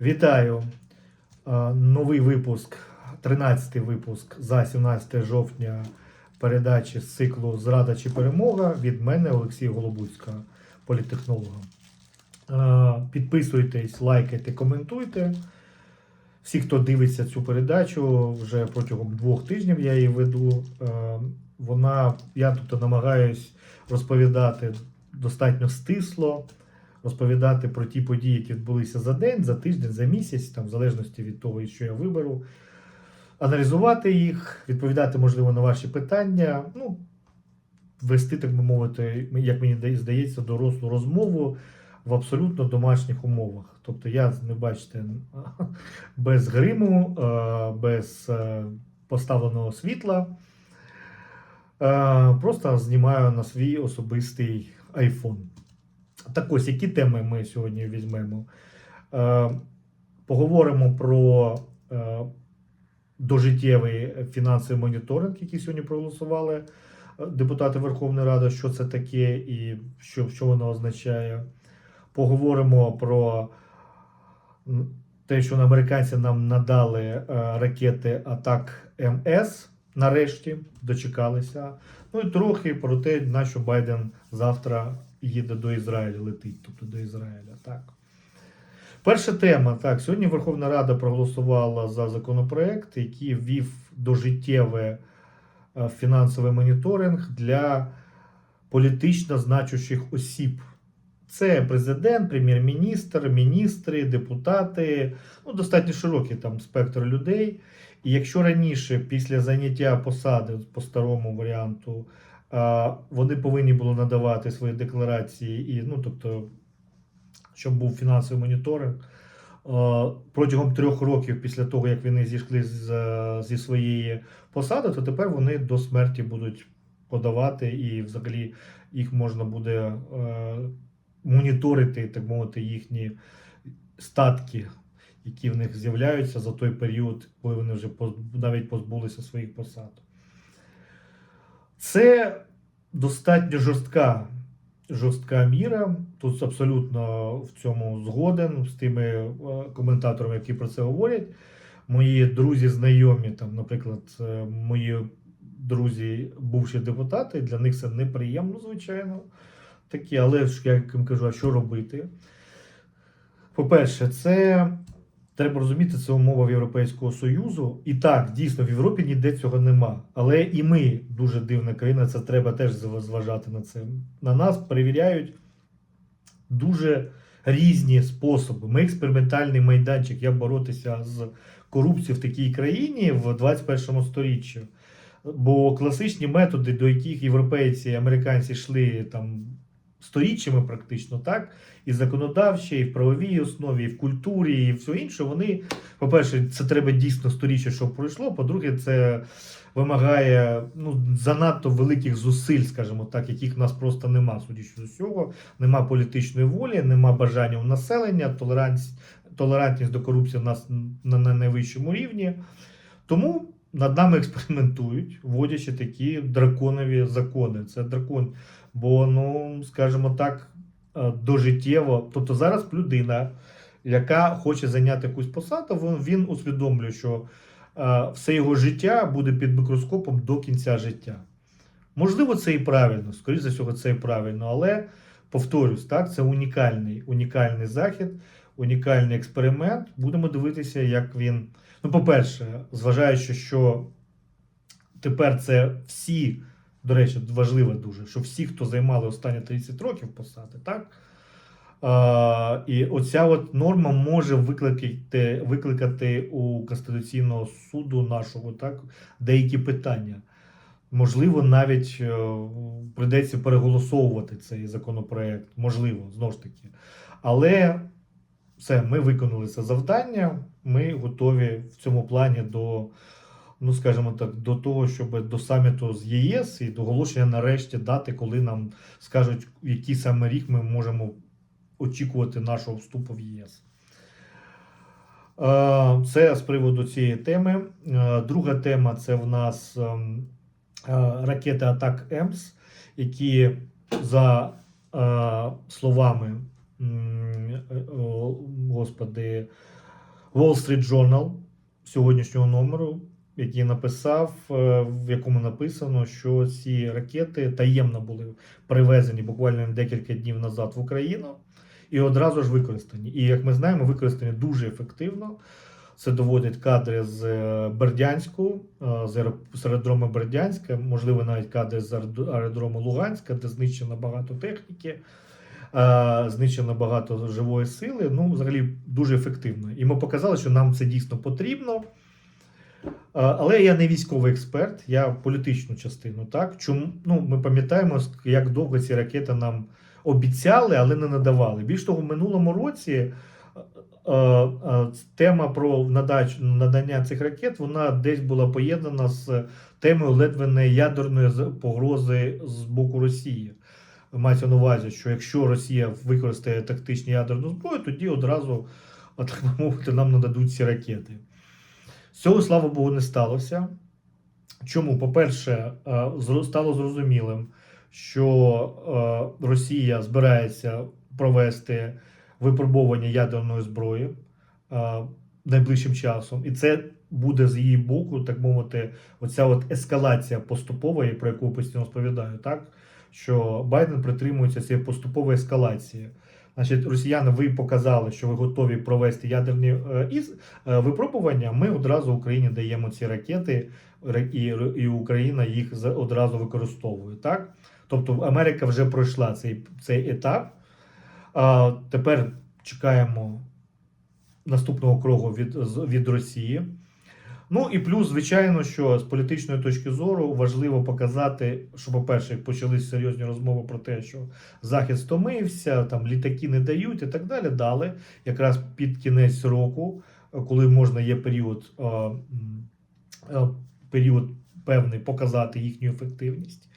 Вітаю! Новий випуск, 13-й випуск за 17 жовтня передачі з циклу Зрада чи перемога від мене Олексія Голобуцька, політтехнолога. Підписуйтесь, лайкайте, коментуйте. Всі, хто дивиться цю передачу, вже протягом двох тижнів я її веду. Вона, я тут намагаюсь розповідати достатньо стисло, розповідати про ті події, які відбулися за день, за тиждень, за місяць, там, в залежності від того, що я виберу, аналізувати їх, відповідати, можливо, на ваші питання. Ну, вести, так би мовити, як мені здається, дорослу розмову в абсолютно домашніх умовах. Тобто я, не бачите, без гриму, е, без е, поставленого світла. Е, Просто знімаю на свій особистий iPhone. Так ось, які теми ми сьогодні візьмемо? Е, Поговоримо про е, дожиттєвий фінансовий моніторинг, який сьогодні проголосували е, депутати Верховної Ради, що це таке і що, що воно означає. Поговоримо про те, що американці нам надали е, ракети атак МС. Нарешті дочекалися. Ну і трохи про те, на що Байден завтра їде до Ізраїля, летить, тобто до Ізраїля. Так. Перша тема. Так, сьогодні Верховна Рада проголосувала за законопроект, який ввів дожиттєвий е, фінансовий моніторинг для політично значущих осіб. Це президент, прем'єр-міністр, міністри, депутати, ну, достатньо широкий там спектр людей. І якщо раніше, після заняття посади по старому варіанту, вони повинні були надавати свої декларації, і, ну, тобто, щоб був фінансовий моніторинг, протягом трьох років після того, як вони зійшли з, е, зі своєї посади, то тепер вони до смерті будуть подавати, і взагалі їх можна буде е, моніторити, так мовити, їхні статки які в них з'являються за той період, коли вони вже навіть позбулися своїх посад. Це достатньо жорстка, жорстка міра. Тут абсолютно в цьому згоден з тими е, коментаторами, які про це говорять. Мої друзі, знайомі, там, наприклад, е, мої друзі, бувші депутати, для них це неприємно, звичайно. Такі, але я їм кажу, а що робити? По-перше, це треба розуміти, це умова Європейського Союзу. І так, дійсно, в Європі ніде цього нема. Але і ми дуже дивна країна, це треба теж зважати на це. На нас перевіряють дуже різні способи. Ми експериментальний майданчик, як боротися з корупцією в такій країні в 21 сторіччі. Бо класичні методи, до яких європейці і американці йшли там сторіччями, практично так, і законодавчі, і в правовій основі, і в культурі, і все інше, вони, по-перше, це треба дійсно сторіччя, щоб пройшло. По-друге, це вимагає ну, занадто великих зусиль, скажімо так, яких в нас просто нема, судячи з усього. Нема політичної волі, нема бажання у населення, толерантність, толерантність до корупції в нас на, на найвищому рівні. Тому над нами експериментують, вводячи такі драконові закони. Це дракон. Бо, ну, скажімо так, е, дожиттєво. Тобто зараз людина, яка хоче зайняти якусь посаду, він, усвідомлює, що е, все його життя буде під мікроскопом до кінця життя. Можливо, це і правильно, скоріше за всього, це і правильно, але повторюсь, так, це унікальний, унікальний захід, унікальний експеримент. Будемо дивитися, як він. Ну, по-перше, зважаючи, що тепер це всі, до речі, важливо дуже, що всі, хто займали останні 30 років посади, так? А, і оця от норма може викликати, викликати у Конституційного суду нашого так, деякі питання. Можливо, навіть е, прийдеться переголосовувати цей законопроект. Можливо, знову ж таки. Але все, ми виконали це завдання. Ми готові в цьому плані до, ну скажімо так, до того, щоб до саміту з ЄС і до оголошення нарешті дати, коли нам скажуть, який саме рік ми можемо очікувати нашого вступу в ЄС. Це з приводу цієї теми. Друга тема це в нас ем, ракети атак ЕМС, які за е, словами господи, Wall Street Journal сьогоднішнього номеру, який написав, е, в якому написано, що ці ракети таємно були привезені буквально декілька днів назад в Україну і одразу ж використані. І як ми знаємо, використані дуже ефективно. Це доводять кадри з е, Бердянську, е, з аеро- аеродрому Бердянська, можливо, навіть кадри з аеродрому Луганська, де знищено багато техніки, е, знищено багато живої сили. Ну, взагалі, дуже ефективно. І ми показали, що нам це дійсно потрібно. Е, Але я не військовий експерт, я політичну частину. Так? Чому ну, ми пам'ятаємо, як довго ці ракети нам обіцяли, але не надавали. Більш того, в минулому році е, е, е, тема про надання цих ракет вона десь була поєднана з темою ледве не ядерної погрози з боку Росії. Мається на увазі, що якщо Росія використає тактичну ядерну зброю, тоді одразу, так би мовити, нам нададуть ці ракети. З цього, слава Богу, не сталося. Чому? По-перше, е, стало зрозумілим, що е, Росія збирається провести випробування ядерної зброї е, найближчим часом, і це буде з її боку, так мовити, оця от ескалація поступова, про яку постійно розповідаю, так? Що Байден притримується цієї поступової ескалації. Значить, росіяни, ви показали, що ви готові провести ядерні е, е, випробування. Ми одразу Україні даємо ці ракети, і, Україна їх одразу використовує. Так? Тобто Америка вже пройшла цей, цей етап. А, тепер чекаємо наступного кроку від, від Росії. Ну і плюс, звичайно, що з політичної точки зору важливо показати, що, по-перше, почались серйозні розмови про те, що Захід стомився, там літаки не дають і так далі. Дали якраз під кінець року, коли можна є період, е, е, період певний показати їхню ефективність.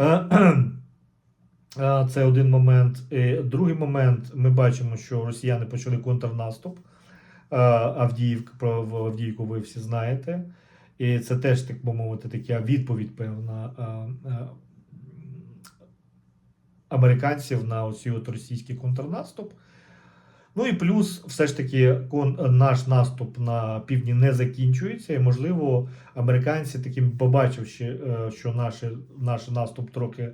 Е, Це один момент. Другий момент, ми бачимо, що росіяни почали контрнаступ. Авдіївка, про Авдіївку ви всі знаєте. І це теж, так би мовити, така відповідь певна американців на оці от російський контрнаступ. Ну і плюс, все ж таки, наш наступ на півдні не закінчується, і можливо, американці таким побачивши, е, що наш, наш наступ трохи е,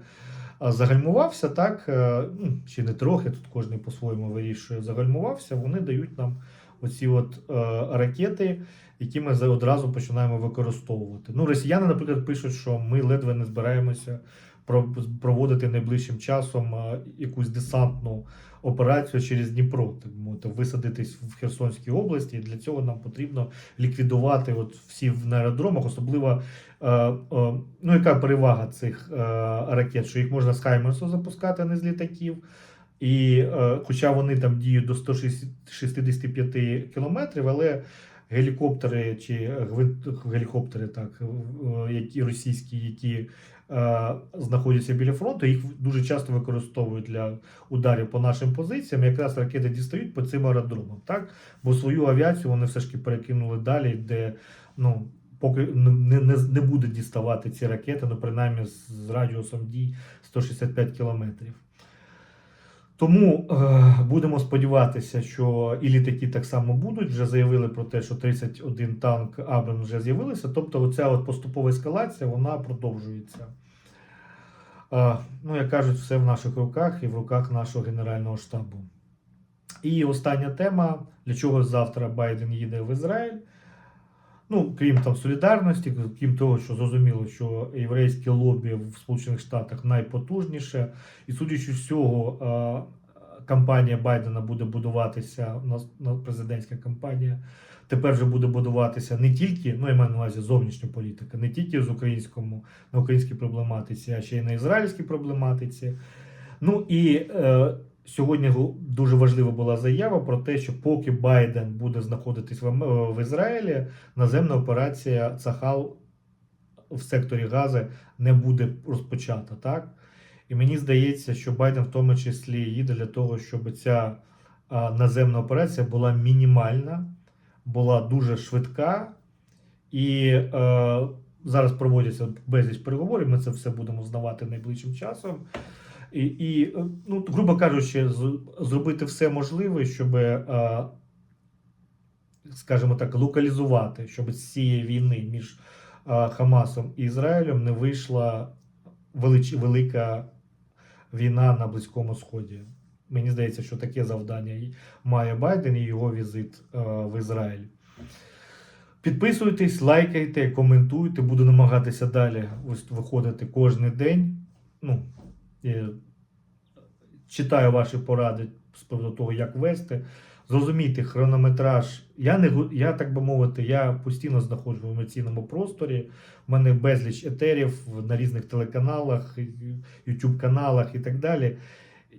загальмувався, так е, ну, чи не трохи, тут кожен по-своєму вирішує, загальмувався, вони дають нам оці от е, ракети, які ми одразу починаємо використовувати. Ну, росіяни, наприклад, пишуть, що ми ледве не збираємося про- проводити найближчим часом е, якусь десантну операцію через Дніпро, так мовити, висадитись в Херсонській області. І для цього нам потрібно ліквідувати от всі на аеродромах, особливо е, е, ну, яка перевага цих ракет, що їх можна з Хаймерсу запускати, а не з літаків. І е, хоча вони там діють до 165 кілометрів, але гелікоптери чи гелікоптери, так, які російські, які е, знаходяться біля фронту, їх дуже часто використовують для ударів по нашим позиціям. Якраз ракети дістають по цим аеродромам, так? Бо свою авіацію вони все ж таки перекинули далі, де ну. Поки не, не, не буде діставати ці ракети, ну принаймні з радіусом дій 165 кілометрів. Тому е, будемо сподіватися, що і літаки так само будуть. Вже заявили про те, що 31 танк Абрам вже з'явилися. Тобто, оця от поступова ескалація вона продовжується. Е, ну, як кажуть, все в наших руках і в руках нашого Генерального штабу. І остання тема: для чого завтра Байден їде в Ізраїль? Ну, крім там солідарності, крім того, що зрозуміло, що єврейське лобі в Сполучених Штатах найпотужніше, і судячи з е, кампанія Байдена буде будуватися на, на президентська кампанія. Тепер вже буде будуватися не тільки, ну я маю на увазі зовнішня політика, не тільки з українському на українській проблематиці, а ще й на ізраїльській проблематиці. Ну і е, сьогодні дуже важлива була заява про те, що поки Байден буде знаходитись в, Ам- в Ізраїлі, наземна операція Цахал в секторі Гази не буде розпочата. Так? І мені здається, що Байден в тому числі їде для того, щоб ця наземна операція була мінімальна, була дуже швидка. І е, зараз проводяться безліч переговорів. Ми це все будемо знавати найближчим часом. І, і е, ну, грубо кажучи, з- зробити все можливе, щоб е, скажімо так, локалізувати, щоб з цієї війни між е, Хамасом і Ізраїлем не вийшла велич, велика війна на Близькому Сході. Мені здається, що таке завдання має Байден і його візит в Ізраїль. Підписуйтесь, лайкайте, коментуйте. Буду намагатися далі виходити кожен день. Ну, читаю ваші поради з приводу того, як вести. Зрозумійте хронометраж. Я не я так би мовити, я постійно знаходжу в емоційному просторі. У мене безліч етерів на різних телеканалах, YouTube каналах і так далі.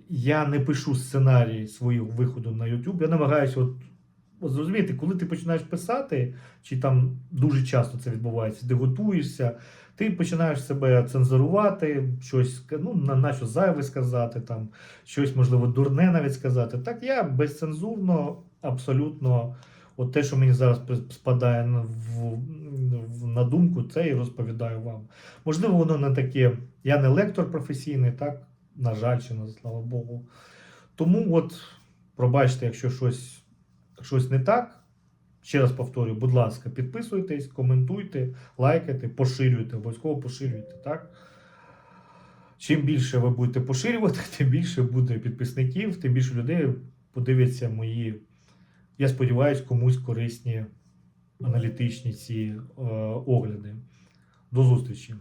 Я не пишу сценарій свого виходу на YouTube. Я намагаюся, от, от зрозумієте, коли ти починаєш писати, чи там дуже часто це відбувається, ти готуєшся, ти починаєш себе цензурувати, щось ну, на, на що зайве сказати, там, щось, можливо, дурне навіть сказати. Так я безцензурно, абсолютно, от те, що мені зараз спадає в, в, на думку, це і розповідаю вам. Можливо, воно не таке. Я не лектор професійний, так, на жаль, чи на слава Богу. Тому от, пробачте, якщо щось, щось не так. Ще раз повторюю, будь ласка, підписуйтесь, коментуйте, лайкайте, поширюйте, обов'язково поширюйте. Так? Чим більше ви будете поширювати, тим більше буде підписників, тим більше людей подивляться мої, я сподіваюся, комусь корисні аналітичні ці е, огляди. До зустрічі!